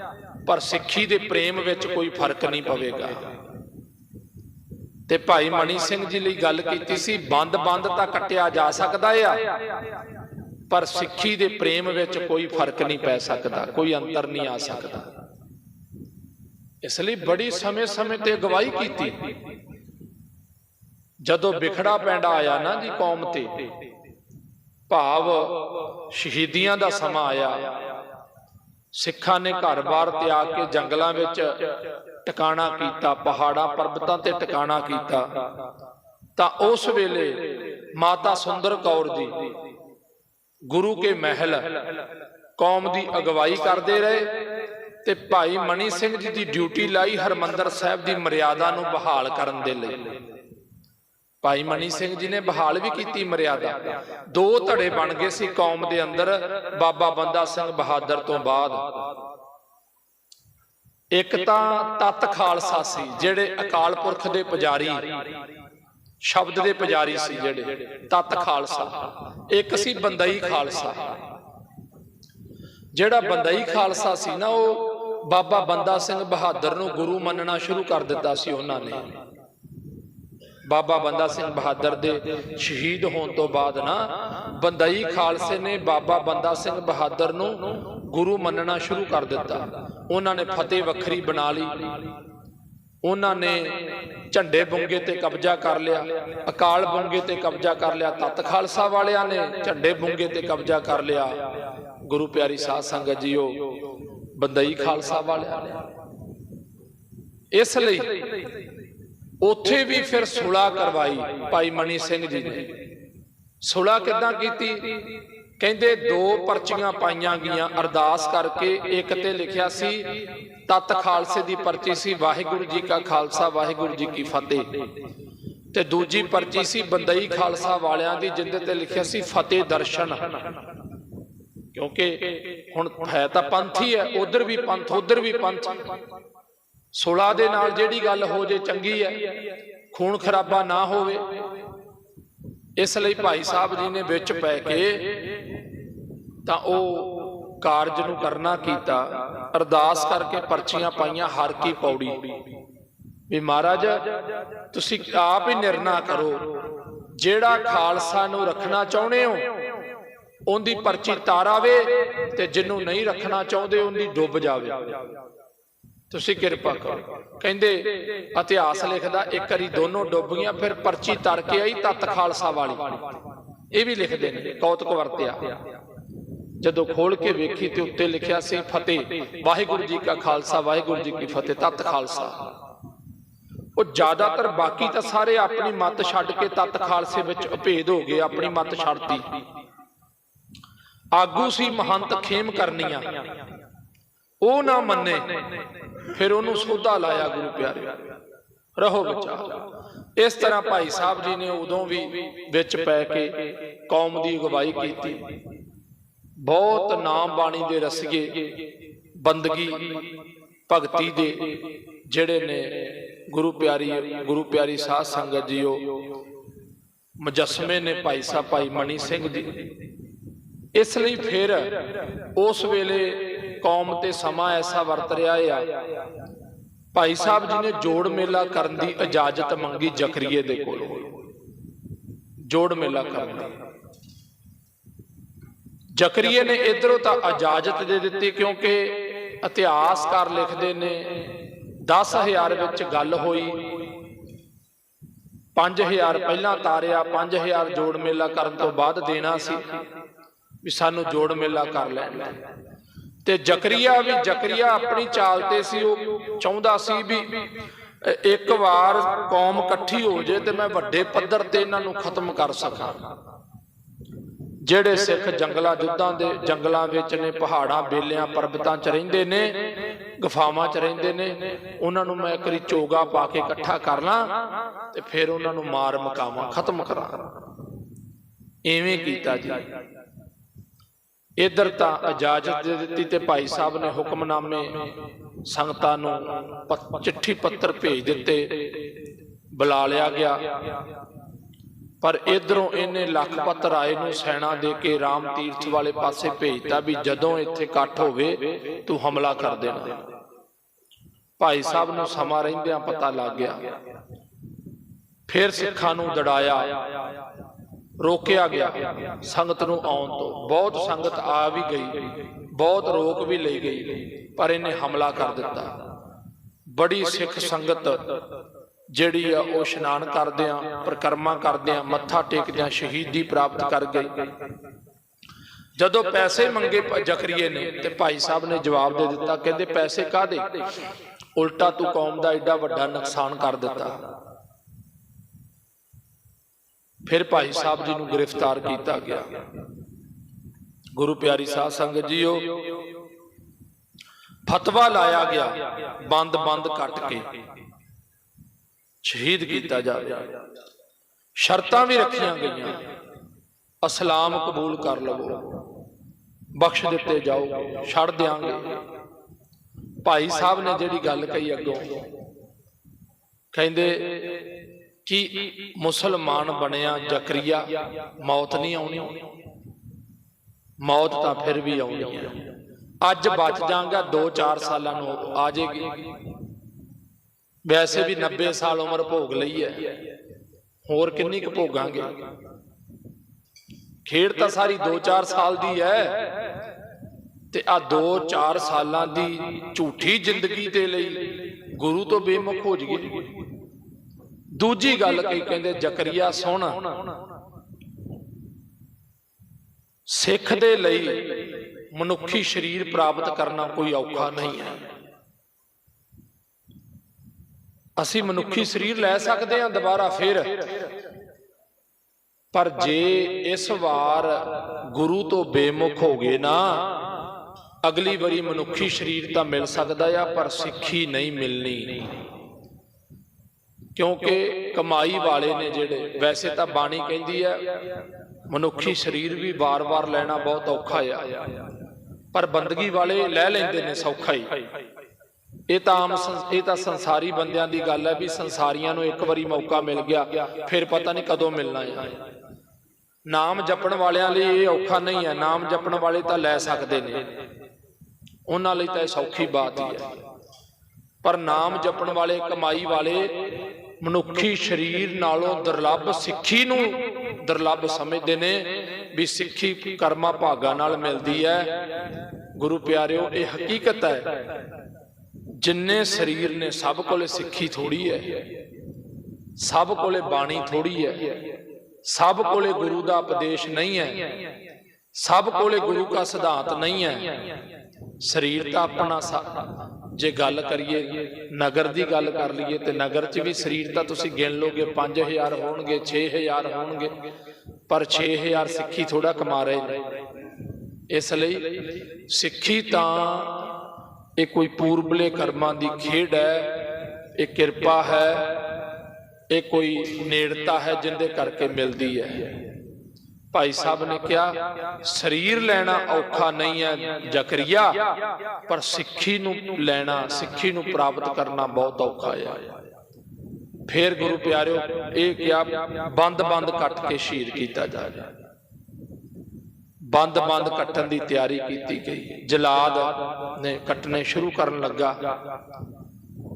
ਪਰ ਸਿੱਖੀ ਦੇ ਪ੍ਰੇਮ ਵਿੱਚ ਕੋਈ ਫ਼ਰਕ ਨਹੀਂ ਪਵੇਗਾ। ਤੇ ਭਾਈ ਮਣੀ ਸਿੰਘ ਜੀ ਲਈ ਗੱਲ ਕੀਤੀ ਸੀ, ਬੰਦ-ਬੰਦ ਤਾਂ ਕੱਟਿਆ ਜਾ ਸਕਦਾ ਆ ਪਰ ਸਿੱਖੀ ਦੇ ਪ੍ਰੇਮ ਵਿੱਚ ਕੋਈ ਫ਼ਰਕ ਨਹੀਂ ਪੈ ਸਕਦਾ, ਕੋਈ ਅੰਤਰ ਨਹੀਂ ਆ ਸਕਦਾ। ਇਸ ਲਈ ਬੜੀ ਸਮੇਂ-ਸਮੇਂ ਤੇ ਅਗਵਾਈ ਕੀਤੀ। ਜਦੋਂ ਵਿਖੜਾ ਪੈਂਦਾ ਆਇਆ ਨਾ ਜੀ ਕੌਮ ਤੇ, ਭਾਵ ਸ਼ਹੀਦੀਆਂ ਦਾ ਸਮਾਂ ਆਇਆ। ਸਿੱਖਾਂ ਨੇ ਘਰ-ਬਾਰ ਤਿਆਗ ਕੇ ਜੰਗਲਾਂ ਵਿੱਚ ਟਿਕਾਣਾ ਕੀਤਾ, ਪਹਾੜਾਂ, ਪਰਬਤਾਂ ਤੇ ਟਿਕਾਣਾ ਕੀਤਾ। ਤਾਂ ਉਸ ਵੇਲੇ ਮਾਤਾ ਸੁੰਦਰ ਕੌਰ ਜੀ ਗੁਰੂ ਕੇ ਮਹਿਲ। ਕੌਮ ਦੀ ਅਗਵਾਈ ਕਰਦੇ ਰਹੇ ਤੇ ਭਾਈ ਮਣੀ ਸਿੰਘ ਜੀ ਦੀ ਡਿਊਟੀ ਲਾਈ ਹਰਮੰਦਰ ਸਾਹਿਬ ਦੀ ਮਰਿਆਦਾ ਨੂੰ ਬਹਾਲ ਕਰਨ ਦੇ ਲਈ। ਭਾਈ ਮਨੀ ਸਿੰਘ ਜੀ ਨੇ ਬਹਾਲ ਵੀ ਕੀਤੀ ਮਰਿਆਦਾ। ਦੋ ਧੜੇ ਬਣ ਗਏ ਸੀ ਕੌਮ ਦੇ ਅੰਦਰ। ਬਾਬਾ ਬੰਦਾ ਸਿੰਘ ਬਹਾਦਰ ਤੋਂ ਬਾਅਦ। ਇੱਕ ਤਾਂ ਤਤ ਖਾਲਸਾ ਸੀ ਜਿਹੜੇ ਅਕਾਲ ਪੁਰਖ ਦੇ ਪੁਜਾਰੀ। ਸ਼ਬਦ ਦੇ ਪੁਜਾਰੀ ਸੀ ਜਿਹੜੇ। ਤਤ ਖਾਲਸਾ। ਇੱਕ ਸੀ ਬੰਦਈ ਖਾਲਸਾ। ਜਿਹੜਾ ਬੰਦਈ ਖਾਲਸਾ ਸੀ ਨਾ, ਉਹ ਬਾਬਾ ਬੰਦਾ ਸਿੰਘ ਬਹਾਦਰ ਨੂੰ ਗੁਰੂ ਮੰਨਣਾ ਸ਼ੁਰੂ ਕਰ ਦਿੱਤਾ ਸੀ ਉਹਨਾਂ ਨੇ। ਬਾਬਾ ਬੰਦਾ ਸਿੰਘ ਬਹਾਦਰ ਦੇ ਸ਼ਹੀਦ ਹੋਣ ਤੋਂ ਬਾਅਦ ਨਾ ਬੰਦਈ ਖਾਲਸੇ ਨੇ ਬਾਬਾ ਬੰਦਾ ਸਿੰਘ ਬਹਾਦਰ ਨੂੰ ਗੁਰੂ ਮੰਨਣਾ ਸ਼ੁਰੂ ਕਰ ਦਿੱਤਾ। ਉਹਨਾਂ ਨੇ ਫਤਿਹ ਵੱਖਰੀ ਬਣਾ ਲਈ। ਉਹਨਾਂ ਨੇ ਝੰਡੇ ਬੁੰਗੇ ਤੇ ਕਬਜ਼ਾ ਕਰ ਲਿਆ, ਅਕਾਲ ਬੁੰਗੇ ਤੇ ਕਬਜ਼ਾ ਕਰ ਲਿਆ, ਤਤ ਖਾਲਸਾ ਵਾਲਿਆਂ ਨੇ ਝੰਡੇ ਬੁੰਗੇ ਤੇ ਕਬਜ਼ਾ ਕਰ ਲਿਆ। ਗੁਰੂ ਪਿਆਰੀ ਸਾਧ ਸੰਗਤ ਜੀਓ, ਬੰਦਈ ਖਾਲਸਾ ਵਾਲਿਆਂ ਨੇ। ਇਸ ਲਈ ਉੱਥੇ ਵੀ ਫਿਰ ਸੁਲਾ ਕਰਵਾਈ ਭਾਈ ਮਨੀ ਸਿੰਘ ਜੀ ਨੇ। ਸੁਲਾ ਕਿੱਦਾਂ ਕੀਤੀ? ਕਹਿੰਦੇ ਦੋ ਪਰਚੀਆਂ ਪਾਈਆਂ ਗਈਆਂ ਅਰਦਾਸ ਕਰਕੇ, ਇੱਕ ਤੇ ਲਿਖਿਆ ਸੀ ਤਤ ਖਾਲਸੇ ਦੀ ਪਰਚੀ ਸੀ, ਵਾਹਿਗੁਰੂ ਜੀ ਕਾ ਖਾਲਸਾ, ਵਾਹਿਗੁਰੂ ਜੀ ਕੀ ਫਤਿਹ। ਤੇ ਦੂਜੀ ਪਰਚੀ ਸੀ ਬੰਦਈ ਖਾਲਸਾ ਵਾਲਿਆਂ ਦੀ, ਜਿੰਦੇ ਤੇ ਲਿਖਿਆ ਸੀ ਫਤਿਹ ਦਰਸ਼ਨ। ਕਿਉਂਕਿ ਹੁਣ ਹੈ ਤਾਂ ਪੰਥ ਹੀ ਹੈ, ਉਧਰ ਵੀ ਪੰਥ, ਉਧਰ ਵੀ ਪੰਥ। ਸੁਲਾ ਦੇ ਨਾਲ ਜਿਹੜੀ ਗੱਲ ਹੋ ਜੇ ਚੰਗੀ ਹੈ, ਖੂਨ ਖਰਾਬਾ ਨਾ ਹੋਵੇ। ਇਸ ਲਈ ਭਾਈ ਸਾਹਿਬ ਜੀ ਨੇ ਵਿੱਚ ਪੈ ਕੇ ਤਾਂ ਉਹ ਕਾਰਜ ਨੂੰ ਕਰਨਾ ਕੀਤਾ। ਅਰਦਾਸ ਕਰਕੇ ਪਰਚੀਆਂ ਪਾਈਆਂ ਹਰ ਕੀ ਪੌੜੀ। ਵੀ ਮਹਾਰਾਜ, ਤੁਸੀਂ ਆਪ ਹੀ ਨਿਰਣਾ ਕਰੋ। ਜਿਹੜਾ ਖਾਲਸਾ ਨੂੰ ਰੱਖਣਾ ਚਾਹੁੰਦੇ ਹੋ, ਉਹਦੀ ਪਰਚੀ ਤਾਰਾਵੇ ਤੇ ਜਿਹਨੂੰ ਨਹੀਂ ਰੱਖਣਾ ਚਾਹੁੰਦੇ, ਉਹਦੀ ਡੁੱਬ ਜਾਵੇ। ਤੁਸੀਂ ਕਿਰਪਾ ਕਰੋ। ਕਹਿੰਦੇ, ਇਤਿਹਾਸ ਲਿਖਦਾ, ਇੱਕ ਵਾਰੀ ਦੋਨੋਂ ਡੁੱਬ ਗਈਆਂ, ਫਿਰ ਪਰਚੀ ਤਰ ਕੇ ਆਈ ਤਤ ਖਾਲਸਾ ਵਾਲੀ। ਇਹ ਵੀ ਲਿਖਦੇ ਨੇ, ਕੌਤਕ ਵਰਤਿਆ। ਜਦੋਂ ਖੋਲ ਕੇ ਵੇਖੀ ਤੇ ਉੱਤੇ ਲਿਖਿਆ ਸੀ ਫਤਿਹ। ਵਾਹਿਗੁਰੂ ਜੀ ਕਾ ਖਾਲਸਾ, ਵਾਹਿਗੁਰੂ ਜੀ ਕੀ ਫਤਿਹ। ਤਤ ਖਾਲਸਾ। ਉਹ ਜ਼ਿਆਦਾਤਰ ਬਾਕੀ ਤਾਂ ਸਾਰੇ ਆਪਣੀ ਮੱਤ ਛੱਡ ਕੇ ਤਤ ਖਾਲਸੇ ਵਿੱਚ ਅਭੇਦ ਹੋ ਗਏ, ਆਪਣੀ ਮੱਤ ਛੱਡਤੀ। ਆਗੂ ਸੀ ਮਹੰਤ ਖੇਮ ਕਰਨੀਆਂ। ਉਹ ਨਾ ਮੰਨੇ, ਫਿਰ ਉਹਨੂੰ ਸੋਧਾ ਲਾਇਆ ਗੁਰੂ ਪਿਆਰੇ। ਰਹੋ ਵਿਚਾਰ ਇਸ ਤਰ੍ਹਾਂ ਭਾਈ ਸਾਹਿਬ ਜੀ ਨੇ ਉਦੋਂ ਵੀ ਵਿੱਚ ਪੈ ਕੇ ਕੌਮ ਦੀ ਅਗਵਾਈ ਕੀਤੀ। ਬਹੁਤ ਨਾਮ ਬਾਣੀ ਦੇ ਰਸੀਏ ਬੰਦਗੀ ਭਗਤੀ ਦੇ ਜਿਹੜੇ ਨੇ ਗੁਰੂ ਪਿਆਰੀ ਗੁਰੂ ਪਿਆਰੀ ਸਾਧ ਸੰਗਤ ਜੀਓ। ਮੁਜੱਸਮੇ ਨੇ ਭਾਈ ਸਾਹਿਬ ਭਾਈ ਮਣੀ ਸਿੰਘ ਜੀ। ਇਸ ਲਈ ਫਿਰ ਉਸ ਵੇਲੇ ਕੌਮ ਤੇ ਸਮਾਂ ਐਸਾ ਵਰਤ ਰਿਹਾ ਆ। ਭਾਈ ਸਾਹਿਬ ਜੀ ਨੇ ਜੋੜ ਮੇਲਾ ਕਰਨ ਦੀ ਇਜਾਜ਼ਤ ਮੰਗੀ ਜ਼ਕਰੀਏ ਦੇ ਕੋਲੋਂ। ਜੋੜ ਮੇਲਾ ਕਰਨ ਦੀ। ਜ਼ਕਰੀਏ ਨੇ ਇਧਰੋਂ ਤਾਂ ਇਜਾਜ਼ਤ ਦੇ ਦਿੱਤੀ ਕਿਉਂਕਿ ਇਤਿਹਾਸਕਾਰ ਲਿਖਦੇ ਨੇ। 10000 ਵਿੱਚ ਗੱਲ ਹੋਈ। 5000 ਪਹਿਲਾਂ ਤਾਰਿਆ 5000 ਜੋੜ ਮੇਲਾ ਕਰਨ ਤੋਂ ਬਾਅਦ ਦੇਣਾ ਸੀ ਵੀ ਸਾਨੂੰ ਜੋੜ ਮੇਲਾ ਕਰ ਲੈਣ ਤੇ ਜ਼ਕਰੀਆ ਵੀ, ਜ਼ਕਰੀਆ ਆਪਣੀ ਚਾਲ ਤੇ ਸੀ, ਉਹ ਚਾਹੁੰਦਾ ਸੀ ਵੀ ਇੱਕ ਵਾਰ ਕੌਮ ਇਕੱਠੀ ਹੋ ਜੇ ਤੇ ਮੈਂ ਵੱਡੇ ਪੱਧਰ ਤੇ ਇਹਨਾਂ ਨੂੰ ਖਤਮ ਕਰ ਸਕਾਂ। ਜਿਹੜੇ ਸਿੱਖ ਜੰਗਲਾਂ ਜੁੱਧਾਂ ਦੇ ਜੰਗਲਾਂ ਵਿੱਚ ਨੇ, ਪਹਾੜਾਂ, ਬੇਲਿਆਂ, ਪਰਬਤਾਂ 'ਚ ਰਹਿੰਦੇ ਨੇ, ਗੁਫਾਵਾਂ 'ਚ ਰਹਿੰਦੇ ਨੇ, ਉਹਨਾਂ ਨੂੰ ਮੈਂ ਕਰੀ ਚੋਗਾ ਪਾ ਕੇ ਇਕੱਠਾ ਕਰ ਲਾਂ ਤੇ ਫਿਰ ਉਹਨਾਂ ਨੂੰ ਮਾਰ ਮਕਾਵਾਂ, ਖਤਮ ਕਰਾਂ। ਐਵੇਂ ਕੀਤਾ ਜੀ। ਇਧਰ ਤਾਂ ਇਜਾਜ਼ਤ ਦੇ ਦਿੱਤੀ ਤੇ ਭਾਈ ਸਾਹਿਬ ਨੇ ਹੁਕਮਨਾਮੇ ਸੰਗਤਾਂ ਨੂੰ ਚਿੱਠੀ ਪੱਤਰ ਭੇਜ ਦਿੱਤੇ, ਬੁਲਾ ਲਿਆ ਗਿਆ। ਪਰ ਇਧਰੋਂ ਇਹਨੇ ਲੱਖਪਤ ਰਾਏ ਨੂੰ ਸੈਨਾ ਦੇ ਕੇ ਰਾਮ ਤੀਰਥ ਵਾਲੇ ਪਾਸੇ ਭੇਜਤਾ ਵੀ ਜਦੋਂ ਇੱਥੇ ਇਕੱਠ ਹੋਵੇ, ਤੂੰ ਹਮਲਾ ਕਰ ਦੇਣਾ। ਭਾਈ ਸਾਹਿਬ ਨੂੰ ਸਮਾਂ ਰਹਿੰਦਿਆਂ ਪਤਾ ਲੱਗ ਗਿਆ। ਫਿਰ ਸਿੱਖਾਂ ਨੂੰ ਦੜਾਇਆ, ਰੋਕਿਆ ਗਿਆ। ਸੰਗਤ ਨੂੰ ਆਉਣ ਤੋਂ ਬਹੁਤ ਸੰਗਤ ਆ ਵੀ ਗਈ, ਬਹੁਤ ਰੋਕ ਵੀ ਲਈ ਗਈ, ਪਰ ਇਹਨੇ ਹਮਲਾ ਕਰ ਦਿੱਤਾ। ਬੜੀ ਸਿੱਖ ਸੰਗਤ ਜਿਹੜੀ ਆ ਉਹ ਇਸ਼ਨਾਨ ਕਰਦਿਆਂ, ਪ੍ਰਕਰਮਾ ਕਰਦਿਆਂ, ਮੱਥਾ ਟੇਕਦਿਆਂ ਸ਼ਹੀਦੀ ਪ੍ਰਾਪਤ ਕਰ ਗਈ। ਜਦੋਂ ਪੈਸੇ ਮੰਗੇ ਜ਼ਕਰੀਏ ਨੇ ਤੇ ਭਾਈ ਸਾਹਿਬ ਨੇ ਜਵਾਬ ਦੇ ਦਿੱਤਾ, ਕਹਿੰਦੇ ਪੈਸੇ ਕਾਦੇ ਉਲਟਾ ਤੂੰ ਕੌਮ ਦਾ ਐਡਾ ਵੱਡਾ ਨੁਕਸਾਨ ਕਰ ਦਿੱਤਾ। ਫਿਰ ਭਾਈ ਸਾਹਿਬ ਜੀ ਨੂੰ ਗ੍ਰਿਫਤਾਰ ਕੀਤਾ ਗਿਆ। ਗੁਰੂ ਪਿਆਰੀ ਸਾਧ ਸੰਗਤ ਜੀਓ, ਫਤਵਾ ਲਾਇਆ ਗਿਆ ਬੰਦ ਬੰਦ ਕੱਟ ਕੇ। ਸ਼ਹੀਦ ਕੀਤਾ ਜਾਵੇ। ਸ਼ਰਤਾਂ ਵੀ ਰੱਖੀਆਂ ਗਈਆਂ। ਅਸਲਾਮ ਕਬੂਲ ਕਰ ਲਵੋ। ਬਖਸ਼ ਦਿੱਤੇ ਜਾਓ। ਛੱਡ ਦਿਆਂਗੇ। ਭਾਈ ਸਾਹਿਬ ਨੇ ਜਿਹੜੀ ਗੱਲ ਕਹੀ ਅੱਗੋਂ, ਕਹਿੰਦੇ ਕਿ ਮੁਸਲਮਾਨ ਬਣਿਆ ਜ਼ਕਰੀਆ, ਮੌਤ ਨਹੀਂ ਆਉਣੀ। ਮੌਤ ਤਾਂ ਫਿਰ ਵੀ ਆਉਣੀ ਹੈ ਅੱਜ ਬਚ ਜਾਗਾ 2-4 ਸਾਲਾਂ ਨੂੰ ਆ ਜਾਏਗੀ। ਵੈਸੇ ਵੀ 90 ਸਾਲ ਉਮਰ ਭੋਗ ਲਈ ਹੈ। ਹੋਰ ਕਿੰਨੀ ਕੁ ਭੋਗਾਂਗੇ? ਖੇਡ ਤਾਂ ਸਾਰੀ 2-4 ਸਾਲ ਦੀ ਹੈ। ਤੇ ਆ 2-4 ਸਾਲਾਂ ਦੀ ਝੂਠੀ ਜ਼ਿੰਦਗੀ ਦੇ ਲਈ ਗੁਰੂ ਤੋਂ ਬੇਮੁਖ ਹੋ ਜੀਏ ਦੂਜੀ ਗੱਲ ਕੀ ਕਹਿੰਦੇ ਜ਼ਕਰੀਆ ਸੁਣ। ਸਿੱਖ ਦੇ ਲਈ ਮਨੁੱਖੀ ਸਰੀਰ ਪ੍ਰਾਪਤ ਕਰਨਾ ਕੋਈ ਔਖਾ ਨਹੀਂ ਹੈ। ਅਸੀਂ ਮਨੁੱਖੀ ਸਰੀਰ ਲੈ ਸਕਦੇ ਹਾਂ ਦੁਬਾਰਾ ਫਿਰ। ਪਰ ਜੇ ਇਸ ਵਾਰ ਗੁਰੂ ਤੋਂ ਬੇਮੁਖ ਹੋ ਗਏ ਨਾ ਅਗਲੀ ਵਾਰੀ ਮਨੁੱਖੀ ਸਰੀਰ ਤਾਂ ਮਿਲ ਸਕਦਾ ਆ ਪਰ ਸਿੱਖੀ ਨਹੀਂ ਮਿਲਣੀ। ਕਿਉਂਕਿ ਕਮਾਈ ਵਾਲੇ ਨੇ ਜਿਹੜੇ ਵੈਸੇ ਤਾਂ ਬਾਣੀ ਕਹਿੰਦੀ ਹੈ ਮਨੁੱਖੀ ਸਰੀਰ ਵੀ ਵਾਰ-ਵਾਰ ਲੈਣਾ ਬਹੁਤ ਔਖਾ ਆ। ਪਰ ਬੰਦਗੀ ਵਾਲੇ ਲੈ ਲੈਂਦੇ ਨੇ ਸੌਖਾ ਹੀ। ਇਹ ਤਾਂ ਆਮ ਸੰਸ- ਇਹ ਤਾਂ ਸੰਸਾਰੀ ਬੰਦਿਆਂ ਦੀ ਗੱਲ ਹੈ ਵੀ ਸੰਸਾਰੀਆਂ ਨੂੰ ਇੱਕ ਵਾਰੀ ਮੌਕਾ ਮਿਲ ਗਿਆ, ਫਿਰ ਪਤਾ ਨਹੀਂ ਕਦੋਂ ਮਿਲਣਾ ਹੈ। ਨਾਮ ਜਪਣ ਵਾਲਿਆਂ ਲਈ ਇਹ ਔਖਾ ਨਹੀਂ ਹੈ, ਨਾਮ ਜਪਣ ਵਾਲੇ ਤਾਂ ਲੈ ਸਕਦੇ ਨੇ। ਉਹਨਾਂ ਲਈ ਤਾਂ ਇਹ ਸੌਖੀ ਬਾਤ ਹੀ ਹੈ। ਪਰ ਨਾਮ ਜਪਣ ਵਾਲੇ, ਕਮਾਈ ਵਾਲੇ ਮਨੁੱਖੀ ਸਰੀਰ ਨਾਲੋਂ ਦੁਰਲੱਭ ਸਿੱਖੀ ਨੂੰ ਦੁਰਲੱਭ ਸਮਝਦੇ ਨੇ ਵੀ ਸਿੱਖੀ ਕਰਮਾ ਭਾਗਾ ਨਾਲ ਮਿਲਦੀ ਹੈ। ਗੁਰੂ ਪਿਆਰਿਓ, ਇਹ ਹਕੀਕਤ ਹੈ ਜਿੰਨੇ ਸਰੀਰ ਨੇ ਸਭ ਕੋਲੇ ਸਿੱਖੀ ਥੋੜੀ ਹੈ। ਸਭ ਕੋਲੇ ਬਾਣੀ ਥੋੜੀ ਹੈ। ਸਭ ਕੋਲੇ ਗੁਰੂ ਦਾ ਉਪਦੇਸ਼ ਨਹੀਂ ਹੈ। ਸਭ ਕੋਲੇ ਗੁਰੂ ਦਾ ਸਿਧਾਂਤ ਨਹੀਂ ਹੈ। ਸਰੀਰ ਤਾਂ ਆਪਣਾ ਜੇ ਗੱਲ ਕਰੀਏ, ਨਗਰ ਦੀ ਗੱਲ ਕਰ ਲਈਏ ਤੇ ਨਗਰ 'ਚ ਵੀ ਸਰੀਰ ਤਾਂ ਤੁਸੀਂ ਗਿਣ ਲੋਗੇ 5000 ਹੋਣਗੇ 6000 ਹੋਣਗੇ, ਪਰ 6000 ਸਿੱਖੀ ਥੋੜਾ ਕਮਾ ਰਹੇ ਨੇ। ਇਸ ਲਈ ਸਿੱਖੀ ਤਾਂ ਇਹ ਕੋਈ ਪੂਰਬਲੇ ਕਰਮਾਂ ਦੀ ਖੇਡ ਹੈ, ਇਹ ਕਿਰਪਾ ਹੈ, ਇਹ ਕੋਈ ਨੇੜਤਾ ਹੈ ਜਿੰਦੇ ਕਰਕੇ ਮਿਲਦੀ ਹੈ। ਭਾਈ ਸਾਹਿਬ ਨੇ ਕਿਹਾ, ਸਰੀਰ ਲੈਣਾ ਔਖਾ ਨਹੀਂ ਹੈ, ਜ਼ਕਰੀਆ, ਪਰ ਸਿੱਖੀ ਨੂੰ ਲੈਣਾ, ਸਿੱਖੀ ਨੂੰ ਪ੍ਰਾਪਤ ਕਰਨਾ ਬਹੁਤ ਔਖਾ ਹੈ। ਫਿਰ ਗੁਰੂ ਪਿਆਰਿਓ, ਇਹ ਕਿਹਾ ਬੰਦ ਬੰਦ ਕੱਟ ਕੇ ਸ਼ਹੀਦ ਕੀਤਾ ਜਾ ਬੰਦ ਬੰਦ ਬੰਦ ਕੱਟਣ ਦੀ ਤਿਆਰੀ ਕੀਤੀ ਗਈ। ਜਲਾਦ ਨੇ ਕੱਟਣੇ ਸ਼ੁਰੂ ਕਰਨ ਲੱਗਾ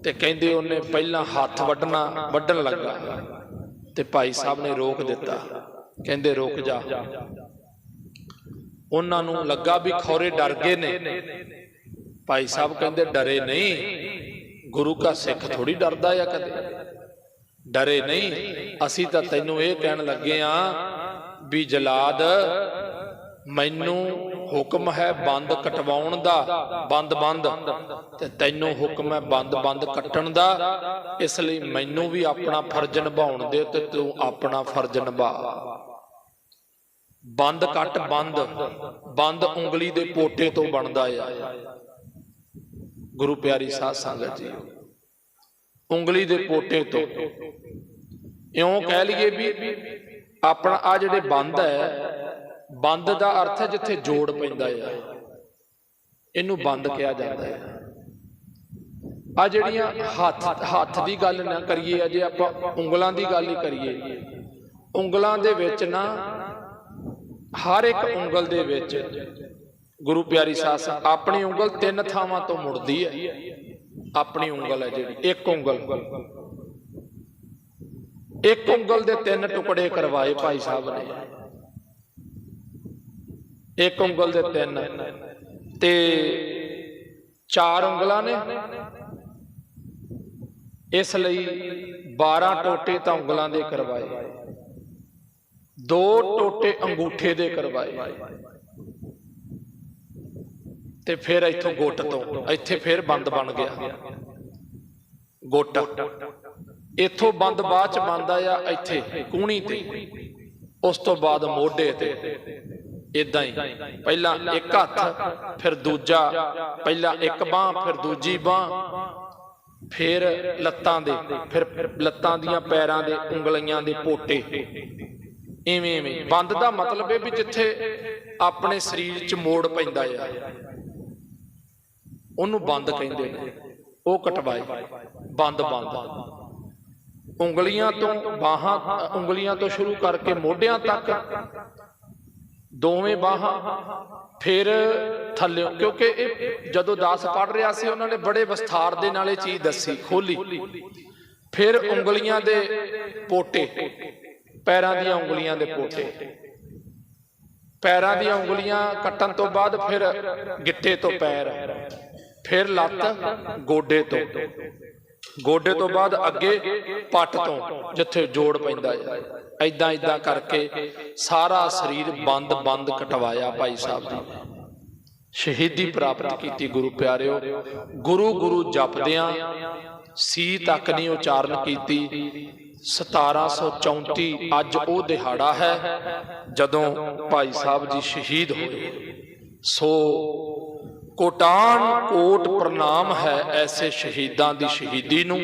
ਤੇ ਕਹਿੰਦੇ ਉਹਨੇ ਪਹਿਲਾਂ ਹੱਥ ਵੱਢਣਾ, ਵੱਢਣ ਲੱਗਾ ਤੇ ਭਾਈ ਸਾਹਿਬ ਨੇ ਰੋਕ ਦਿੱਤਾ। ਕਹਿੰਦੇ, ਰੁਕ ਜਾ। ਉਹਨਾਂ ਨੂੰ ਲੱਗਾ ਵੀ ਖੌਰੇ ਡਰ ਗਏ ਨੇ। ਭਾਈ ਸਾਹਿਬ ਕਹਿੰਦੇ, ਡਰੇ ਨਹੀਂ। ਗੁਰੂ ਦਾ ਸਿੱਖ ਥੋੜੀ ਡਰਦਾ ਆ ਕਦੇ। ਡਰੇ ਨਹੀਂ। ਅਸੀਂ ਤਾਂ ਤੈਨੂੰ ਇਹ ਕਹਿਣ ਲੱਗੇ ਆ ਵੀ ਜਲਾਦ ਮੈਨੂੰ ਹੁਕਮ ਹੈ ਬੰਦ ਕਟਵਾਉਣ ਦਾ, ਬੰਦ ਬੰਦ। ਤੇ ਤੈਨੂੰ ਹੁਕਮ ਹੈ ਬੰਦ ਬੰਦ ਕੱਟਣ ਦਾ। ਇਸ ਲਈ ਮੈਨੂੰ ਵੀ ਆਪਣਾ ਫਰਜ਼ ਨਿਭਾਉਣ ਦੇ ਤੇ ਤੂੰ ਆਪਣਾ ਫਰਜ਼ ਨਿਭਾ। ਬੰਦ ਕੱਟ, ਬੰਦ। ਬੰਦ ਉਂਗਲੀ ਦੇ ਪੋਟੇ ਤੋਂ ਬਣਦਾ ਆ। ਗੁਰੂ ਪਿਆਰੀ ਸਾਧ ਸੰਗਤ ਜੀ ਉਂਗਲੀ ਦੇ ਪੋਟੇ ਤੋਂ। ਇਉਂ ਕਹਿ ਲਈਏ ਵੀ ਆਪਣਾ ਆ ਜਿਹੜੇ ਬੰਦ ਹੈ ਬੰਦ ਦਾ ਅਰਥ ਹੈ ਜਿੱਥੇ ਜੋੜ ਪੈਂਦਾ ਹੈ ਇਹਨੂੰ ਬੰਦ ਕਿਹਾ ਜਾਂਦਾ ਹੈ ਆ ਜਿਹੜੀਆਂ ਹੱਥ ਹੱਥ ਦੀ ਗੱਲ ਨਾ ਕਰੀਏ ਅਜੇ ਆਪਾਂ ਉਂਗਲਾਂ ਦੀ ਗੱਲ ਹੀ ਕਰੀਏ, ਉਂਗਲਾਂ ਦੇ ਵਿੱਚ ਨਾ ਹਰ ਇੱਕ ਉਂਗਲ ਦੇ ਵਿੱਚ ਗੁਰੂ ਪਿਆਰੀ ਸਾਧ ਆਪਣੀ ਉਂਗਲ ਤਿੰਨ ਥਾਵਾਂ ਤੋਂ ਮੁੜਦੀ ਹੈ ਆਪਣੀ ਉਂਗਲ ਹੈ ਜਿਹੜੀ, ਇੱਕ ਉਂਗਲ। ਇੱਕ ਉਂਗਲ ਦੇ ਤਿੰਨ ਟੁਕੜੇ ਕਰਵਾਏ ਭਾਈ ਸਾਹਿਬ ਨੇ। ਇੱਕ ਉਂਗਲ ਦੇ ਤਿੰਨ। ਤੇ ਚਾਰ ਉਂਗਲਾਂ ਨੇ। ਇਸ ਲਈ 12 ਟੋਟੇ ਤਾਂ ਉਂਗਲਾਂ ਦੇ ਕਰਵਾਏ। ਦੋ ਟੋਟੇ ਅੰਗੂਠੇ ਦੇ ਕਰਵਾਏ। ਤੇ ਫਿਰ ਇੱਥੋਂ ਗੁੱਟ ਤੋਂ, ਇੱਥੇ ਫਿਰ ਬੰਦ ਬਣ ਗਿਆ। ਗੁੱਟ। ਇੱਥੋਂ ਬੰਦ ਬਾਅਦ ਚ ਬੰਦਾ ਆ ਇੱਥੇ ਕੂਣੀ ਤੇ। ਉਸ ਤੋਂ ਬਾਅਦ ਮੋਢੇ ਤੇ। ਇਦਾਂ ਹੀ। ਪਹਿਲਾਂ ਇੱਕ ਹੱਥ, ਫਿਰ ਦੂਜਾ। ਪਹਿਲਾਂ ਇੱਕ ਬਾਹ, ਫਿਰ ਦੂਜੀ ਬਾਹ। ਫਿਰ ਲੱਤਾਂ ਦੇ, ਫਿਰ ਲੱਤਾਂ ਦੀਆਂ ਪੈਰਾਂ ਦੇ, ਉਂਗਲੀਆਂ ਦੇ ਪੋਟੇ। ਇਵੇਂ ਇਵੇਂ। ਬੰਦ ਦਾ ਮਤਲਬ ਹੈ ਵੀ ਜਿੱਥੇ ਆਪਣੇ ਸਰੀਰ 'ਚ ਮੋੜ ਪੈਂਦਾ ਆ। ਉਹਨੂੰ ਬੰਦ ਕਹਿੰਦੇ ਨੇ। ਉਹ ਕਟਵਾਏ। ਬੰਦ ਬੰਦ। ਉਂਗਲੀਆਂ ਤੋਂ ਬਾਹਾਂ, ਉਂਗਲੀਆਂ ਤੋਂ ਸ਼ੁਰੂ ਕਰਕੇ ਮੋਢਿਆਂ ਤੱਕ ਦੋਵੇਂ ਬਾਹਾਂ ਫਿਰ ਥੱਲੇ, ਕਿਉਂਕਿ ਇਹ ਜਦੋਂ ਦਾਸ ਪੜ ਰਿਹਾ ਸੀ, ਉਹਨਾਂ ਨੇ ਬੜੇ ਵਿਸਥਾਰ ਦੇ ਨਾਲ ਇਹ ਚੀਜ਼ ਦੱਸੀ, ਖੋਲੀ। ਫਿਰ ਉਂਗਲੀਆਂ ਦੇ ਪੋਟੇ, ਪੈਰਾਂ ਦੀਆਂ ਉਂਗਲੀਆਂ ਦੇ ਪੋਟੇ। ਪੈਰਾਂ ਦੀਆਂ ਉਂਗਲੀਆਂ ਕੱਟਣ ਤੋਂ ਬਾਅਦ ਫਿਰ ਗਿੱਟੇ ਤੋਂ ਪੈਰ, ਫਿਰ ਲੱਤ ਗੋਡੇ ਤੋਂ। ਗੋਡੇ ਤੋਂ ਬਾਅਦ ਅੱਗੇ ਪੱਟ ਤੋਂ ਜਿੱਥੇ ਜੋੜ ਪੈਂਦਾ ਹੈ। ਐਦਾਂ ਐਦਾਂ ਕਰਕੇ ਸਾਰਾ ਸਰੀਰ ਬੰਦ ਬੰਦ ਕਟਵਾਇਆ ਭਾਈ ਸਾਹਿਬ ਜੀ। ਸ਼ਹੀਦੀ ਪ੍ਰਾਪਤ ਕੀਤੀ ਗੁਰੂ ਪਿਆਰਿਓ। ਗੁਰੂ ਗੁਰੂ ਜਪਦਿਆਂ ਸੀ ਤੱਕ ਨਹੀਂ ਉਚਾਰਨ ਕੀਤੀ। 1734 ਅੱਜ ਉਹ ਦਿਹਾੜਾ ਹੈ ਜਦੋਂ ਭਾਈ ਸਾਹਿਬ ਜੀ ਸ਼ਹੀਦ ਹੋਏ। ਸੋ ਕੋਟਾਨ ਕੋਟ ਪ੍ਰਣਾਮ ਹੈ ਐਸੇ ਸ਼ਹੀਦਾਂ ਦੀ ਸ਼ਹੀਦੀ ਨੂੰ,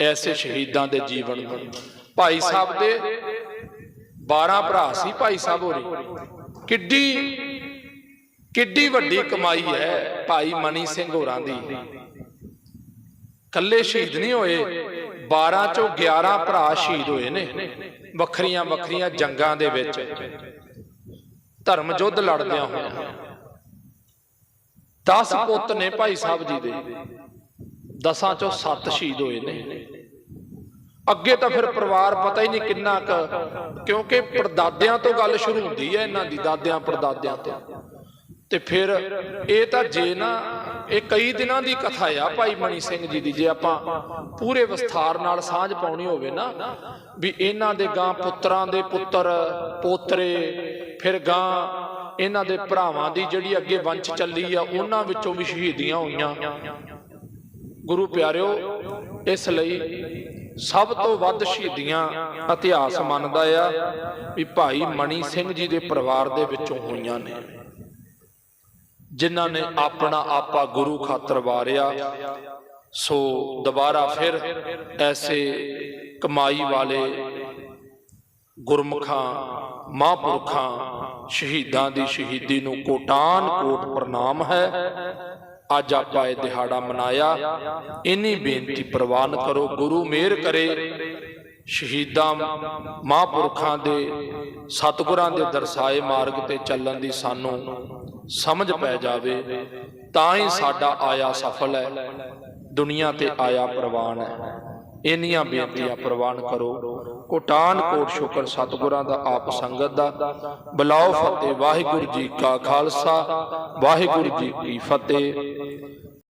ਐਸੇ ਸ਼ਹੀਦਾਂ ਦੇ ਜੀਵਨ ਨੂੰ। ਭਾਈ ਸਾਹਿਬ ਦੇ 12 ਭਰਾ ਸੀ ਭਾਈ ਸਾਹਿਬ ਹੋਰੀ। ਕਿੱਡੀ ਕਿੱਡੀ ਵੱਡੀ ਕਮਾਈ ਹੈ ਭਾਈ ਮਨੀ ਸਿੰਘ ਹੋਰਾਂ ਦੀ। ਕੱਲੇ ਸ਼ਹੀਦ ਨਹੀਂ ਹੋਏ 12 ਚੋਂ 11 ਭਰਾ ਸ਼ਹੀਦ ਹੋਏ ਨੇ, ਵੱਖਰੀਆਂ ਵੱਖਰੀਆਂ ਜੰਗਾਂ ਦੇ ਵਿੱਚ। ਧਰਮ ਯੁੱਧ ਲੜਦਿਆਂ ਹੋਇਆਂ। 10 ਪੁੱਤ ਨੇ ਭਾਈ ਸਾਹਿਬ ਜੀ ਦੇ। ਦਸਾਂ ਚੋਂ 7 ਸ਼ਹੀਦ ਹੋਏ ਨੇ। ਅੱਗੇ ਤਾਂ ਫਿਰ ਪਰਿਵਾਰ ਪਤਾ ਹੀ ਨਹੀਂ ਕਿੰਨਾ ਕੁ, ਕਿਉਂਕਿ ਪਰਦਾਦਿਆਂ ਤੋਂ ਗੱਲ ਸ਼ੁਰੂ ਹੁੰਦੀ ਹੈ ਇਹਨਾਂ ਦੀ, ਦਾਦਿਆਂ ਪਰਦਾਦਿਆਂ ਤੋਂ। ਤੇ ਫਿਰ ਇਹ ਤਾਂ ਜੇ ਨਾ, ਇਹ ਕਈ ਦਿਨਾਂ ਦੀ ਕਥਾ ਆ ਭਾਈ ਮਣੀ ਸਿੰਘ ਜੀ ਦੀ, ਜੇ ਆਪਾਂ ਪੂਰੇ ਵਿਸਥਾਰ ਨਾਲ ਸਾਂਝ ਪਾਉਣੀ ਹੋਵੇ ਨਾ, ਵੀ ਇਹਨਾਂ ਦੇ ਗਾਂ ਪੁੱਤਰਾਂ ਦੇ ਪੁੱਤਰ, ਪੋਤਰੇ, ਫਿਰ ਗਾਂ ਇਹਨਾਂ ਦੇ ਭਰਾਵਾਂ ਦੀ ਜਿਹੜੀ ਅੱਗੇ ਵੰਸ਼ ਚੱਲੀ ਆ, ਉਹਨਾਂ ਵਿੱਚੋਂ ਵੀ ਸ਼ਹੀਦੀਆਂ ਹੋਈਆਂ। ਗੁਰੂ ਪਿਆਰਿਓ, ਇਸ ਲਈ ਸਭ ਤੋਂ ਵੱਧ ਸ਼ਹੀਦੀਆਂ ਇਤਿਹਾਸ ਮੰਨਦਾ ਆ ਵੀ ਭਾਈ ਮਣੀ ਸਿੰਘ ਜੀ ਦੇ ਪਰਿਵਾਰ ਦੇ ਵਿੱਚੋਂ ਹੋਈਆਂ ਨੇ। ਜਿਨ੍ਹਾਂ ਨੇ ਆਪਣਾ ਆਪਾ ਗੁਰੂ ਖਾਤਰ ਵਾਰਿਆ। ਸੋ ਦੁਬਾਰਾ ਫਿਰ ਐਸੇ ਕਮਾਈ ਵਾਲੇ ਗੁਰਮੁਖਾਂ ਮਹਾਂਪੁਰਖਾਂ ਸ਼ਹੀਦਾਂ ਦੀ ਸ਼ਹੀਦੀ ਨੂੰ ਕੋਟਾਨ ਕੋਟ ਪ੍ਰਣਾਮ ਹੈ। ਅੱਜ ਆਪਾਂ ਇਹ ਦਿਹਾੜਾ ਮਨਾਇਆ। ਇਨੀ ਬੇਨਤੀ ਪ੍ਰਵਾਨ ਕਰੋ, ਗੁਰੂ ਮਿਹਰ ਕਰੇ। ਸ਼ਹੀਦਾਂ ਮਹਾਂਪੁਰਖਾਂ ਦੇ ਸਤਿਗੁਰਾਂ ਦੇ ਦਰਸਾਏ ਮਾਰਗ ਤੇ ਚੱਲਣ ਦੀ ਸਾਨੂੰ ਸਮਝ ਪੈ ਜਾਵੇ, ਤਾਂ ਹੀ ਸਾਡਾ ਆਇਆ ਸਫਲ ਹੈ। ਦੁਨੀਆ ਤੇ ਆਇਆ ਪ੍ਰਵਾਨ ਹੈ। ਇੰਨੀਆਂ ਬੇਨਤੀਆਂ ਪ੍ਰਵਾਨ ਕਰੋ। ਕੋਟਾਨ ਕੋਟ ਸ਼ੁਕਰ ਸਤਿਗੁਰਾਂ ਦਾ ਆਪ ਸੰਗਤ ਦਾ। ਬਲਾਓ ਫਤਿਹ, ਵਾਹਿਗੁਰੂ ਜੀ ਕਾ ਖਾਲਸਾ, ਵਾਹਿਗੁਰੂ ਜੀ ਕੀ ਫਤਿਹ।